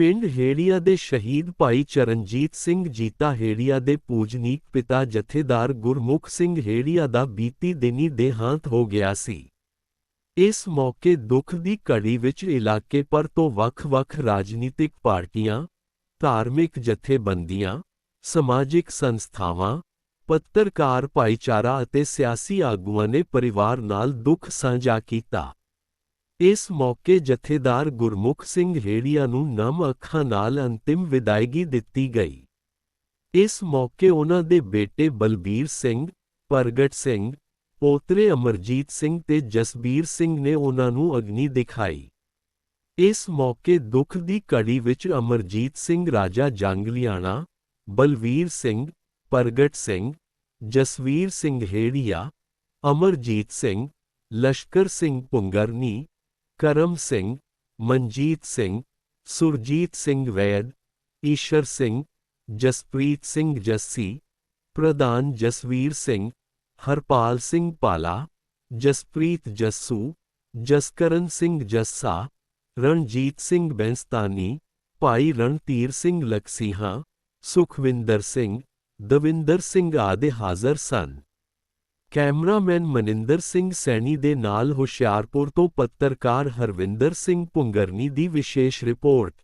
ਪਿੰਡ ਹੇੜੀਆ ਦੇ ਸ਼ਹੀਦ ਭਾਈ ਚਰਨਜੀਤ ਸਿੰਘ ਜੀਤਾ ਹੇੜੀਆ ਦੇ ਪੂਜਨੀਕ ਪਿਤਾ ਜਥੇਦਾਰ ਗੁਰਮੁਖ ਸਿੰਘ ਹੇੜੀਆ ਦਾ ਬੀਤੀ ਦਿਨੀ ਦੇਹਾਂਤ ਹੋ ਗਿਆ ਸੀ। ਇਸ ਮੌਕੇ ਦੁੱਖ ਦੀ ਘੜੀ ਵਿੱਚ ਇਲਾਕੇ ਪਰ ਤੋਂ ਵੱਖ-ਵੱਖ ਰਾਜਨੀਤਿਕ ਪਾਰਟੀਆਂ, ਧਾਰਮਿਕ ਜਥੇਬੰਦੀਆਂ, ਸਮਾਜਿਕ ਸੰਸਥਾਵਾਂ, ਪੱਤਰਕਾਰ ਭਾਈਚਾਰਾ ਅਤੇ ਸਿਆਸੀ ਆਗੂਆਂ ਨੇ ਪਰਿਵਾਰ ਨਾਲ ਦੁੱਖ ਸਾਂਝਾ ਕੀਤਾ। ਇਸ ਮੌਕੇ ਜਥੇਦਾਰ ਗੁਰਮੁਖ ਸਿੰਘ ਹੇੜੀਆ ਨੂੰ ਨਮ ਅੱਖਾਂ ਨਾਲ ਅੰਤਿਮ ਵਿਦਾਇਗੀ ਦਿੱਤੀ ਗਈ। ਇਸ ਮੌਕੇ ਉਹਨਾਂ ਦੇ ਬੇਟੇ ਬਲਬੀਰ ਸਿੰਘ, ਪ੍ਰਗਟ ਸਿੰਘ, ਪੋਤਰੇ ਅਮਰਜੀਤ ਸਿੰਘ ਤੇ ਜਸਬੀਰ ਸਿੰਘ ਨੇ ਉਹਨਾਂ ਨੂੰ ਅਗਨੀ ਦਿਖਾਈ। ਇਸ ਮੌਕੇ ਦੁੱਖ ਦੀ ਘੜੀ ਵਿੱਚ ਅਮਰਜੀਤ ਸਿੰਘ ਰਾਜਾ ਜੰਗਲੀਆਣਾ, ਬਲਵੀਰ ਸਿੰਘ, ਪ੍ਰਗਟ ਸਿੰਘ, ਜਸਵੀਰ ਸਿੰਘ ਹੇੜੀਆ, ਅਮਰਜੀਤ ਸਿੰਘ, ਲਸ਼ਕਰ ਸਿੰਘ ਪੁੰਗਰਨੀ ਕਰਮ ਸਿੰਘ, ਮਨਜੀਤ ਸਿੰਘ, ਸੁਰਜੀਤ ਸਿੰਘ ਵੈਦ, ਈਸ਼ਰ ਸਿੰਘ, ਜਸਪ੍ਰੀਤ ਸਿੰਘ ਜੱਸੀ, ਪ੍ਰਧਾਨ ਜਸਵੀਰ ਸਿੰਘ, ਹਰਪਾਲ ਸਿੰਘ ਪਾਲਾ, ਜਸਪ੍ਰੀਤ ਜੱਸੂ, ਜਸਕਰਨ ਸਿੰਘ ਜੱਸਾ, ਰਣਜੀਤ ਸਿੰਘ ਬੈਂਸਤਾਨੀ, ਭਾਈ ਰਣਧੀਰ ਸਿੰਘ ਲਕਸੀਹਾ ਸੁਖਵਿੰਦਰ ਸਿੰਘ, ਦਵਿੰਦਰ ਸਿੰਘ ਆਦਿ ਹਾਜ਼ਰ ਸਨ। ਕੈਮਰਾਮੈਨ ਮਨਿੰਦਰ ਸਿੰਘ ਸੈਣੀ ਦੇ ਨਾਲ ਹੁਸ਼ਿਆਰਪੁਰ ਤੋਂ ਪੱਤਰਕਾਰ ਹਰਵਿੰਦਰ ਸਿੰਘ ਪੁੰਗਰਨੀ ਦੀ ਵਿਸ਼ੇਸ਼ ਰਿਪੋਰਟ।